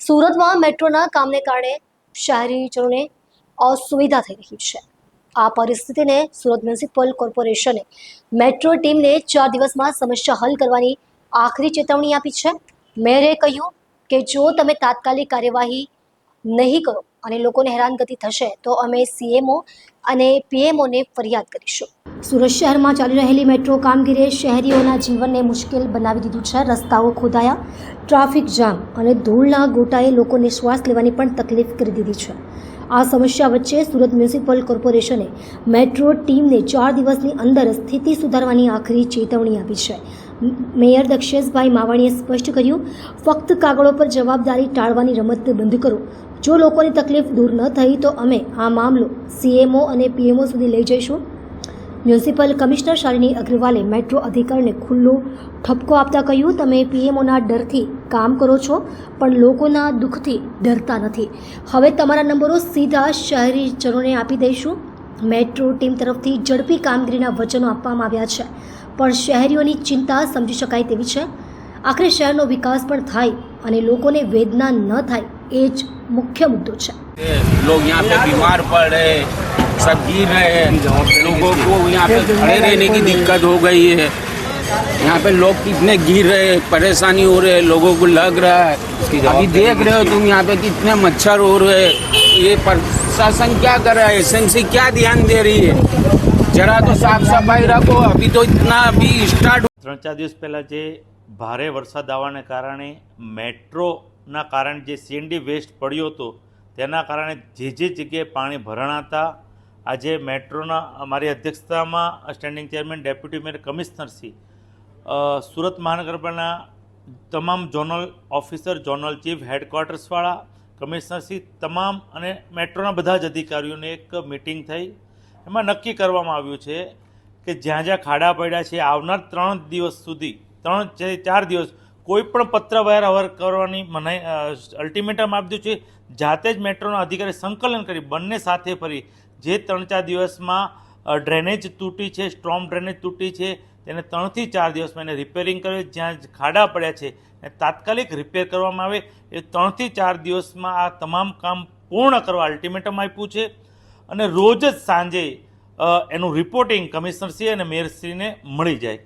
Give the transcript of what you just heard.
સુરતમાં મેટ્રોના કામને કારણે શહેરીજનોને અસુવિધા થઈ રહી છે. આ પરિસ્થિતિને સુરત મ્યુનિસિપલ કોર્પોરેશને મેટ્રો ટીમને ચાર દિવસમાં સમસ્યા હલ કરવાની આખરી ચેતવણી આપી છે. મેયરે કહ્યું કે જો તમે તાત્કાલિક કાર્યવાહી નહીં કરો અને લોકોને હેરાનગતિ થશે, તો અમે સીએમઓ અને પીએમઓને ફરિયાદ કરીશું. સુરત શહેરમાં ચાલી રહેલી મેટ્રો કામગીરીએ શહેરીઓના જીવનને મુશ્કેલ બનાવી દીધું છે. રસ્તાઓ ખોદાયા, ટ્રાફિક જામ અને ધૂળના ગોટાએ લોકોને શ્વાસ લેવાની પણ તકલીફ કરી દીધી છે. આ સમસ્યા વચ્ચે સુરત મ્યુનિસિપલ કોર્પોરેશને મેટ્રો ટીમને ચાર દિવસની અંદર સ્થિતિ સુધારવાની આખરી ચેતવણી આપી છે. મેયર દક્ષેશભાઈ માવાણીએ સ્પષ્ટ કર્યું, ફક્ત કાગળો પર જવાબદારી ટાળવાની રમત બંધ કરો. જો લોકોની તકલીફ દૂર ન થઈ, તો અમે આ મામલો સીએમઓ અને પીએમઓ સુધી લઈ જઈશું. મ્યુનિસિપલ કમિશનર શાલિની અગ્રવાલે મેટ્રો અધિકારીને ખુલ્લો ઠપકો આપતા કહ્યું, તમે પીએમઓના ડરથી કામ કરો છો, પણ લોકોના દુઃખથી ડરતા નથી. હવે તમારા નંબરો સીધા શહેરીજનોને આપી દઈશું. મેટ્રો ટીમ તરફથી ઝડપી કામગીરીના વચનો આપવામાં આવ્યા છે. પણ શહેરીઓની ચિંતા સમજી શકાય તેવી છે આખરે શહેરનો વિકાસ પણ થાય અને લોકોને વેદના ન થાય એ જ મુખ્ય મુદ્દો છે लोग यहाँ पे बीमार पड़ रहे हैं सब गिर रहे हैं लोगों को यहाँ पे खड़े रहने की दिक्कत हो गई है यहाँ पे लोग कितने गिर रहे हैं परेशानी हो रहे हैं लोगों को लग रहा है अभी देख रहे हो तुम यहाँ पे कितने मच्छर हो रहे हैं ये प्रशासन क्या कर रहा है एसएमसी क्या ध्यान दे रही है જરા તો સાફ સફાઈ રાખો, અભી તો ઇતના અભી સ્ટાર્ટ ત્રણ ચાર દિવસ પહેલાં જે ભારે વરસાદ આવવાને કારણે મેટ્રોના કારણે જે સીએનડી વેસ્ટ પડ્યો હતો, તેના કારણે જે જે જગ્યાએ પાણી ભરાણાતા, આજે મેટ્રોના અમારી અધ્યક્ષતામાં સ્ટેન્ડિંગ ચેરમેન ડેપ્યુટી મેયર કમિશનરશ્રી સુરત મહાનગરપાલિકાના તમામ ઝોનલ ઓફિસર ઝોનલ ચીફ હેડક્વાર્ટર્સવાળા કમિશનરશ્રી તમામ અને મેટ્રોના બધા જ અધિકારીઓને એક મિટિંગ થઈ. એમાં નક્કી કરવામાં આવ્યું છે કે જ્યાં જ્યાં ખાડા પડ્યા છે, આવનાર ત્રણ દિવસ સુધી, ત્રણ જે ચાર દિવસ કોઈ પણ પત્ર વહેર અવર કરવાની મનાઈ અલ્ટિમેટમ આપી દીધું છે. જાતે જ મેટ્રોના અધિકારી સંકલન કરી બંને સાથે ફરી જે ત્રણ ચાર દિવસમાં ડ્રેનેજ તૂટી છે, સ્ટ્રોમ ડ્રેનેજ તૂટી છે, તેને ત્રણથી ચાર દિવસમાં એને રિપેરિંગ કરે જ્યાં ખાડા પડ્યા છે એ તાત્કાલિક રિપેર કરવામાં આવે. એ ત્રણથી ચાર દિવસમાં આ તમામ કામ પૂર્ણ કરવા અલ્ટિમેટમ આપ્યું છે. અને રોજ જ સાંજે એનું રિપોર્ટિંગ કમિશનરશ્રી અને મેયરશ્રીને મળી જાય.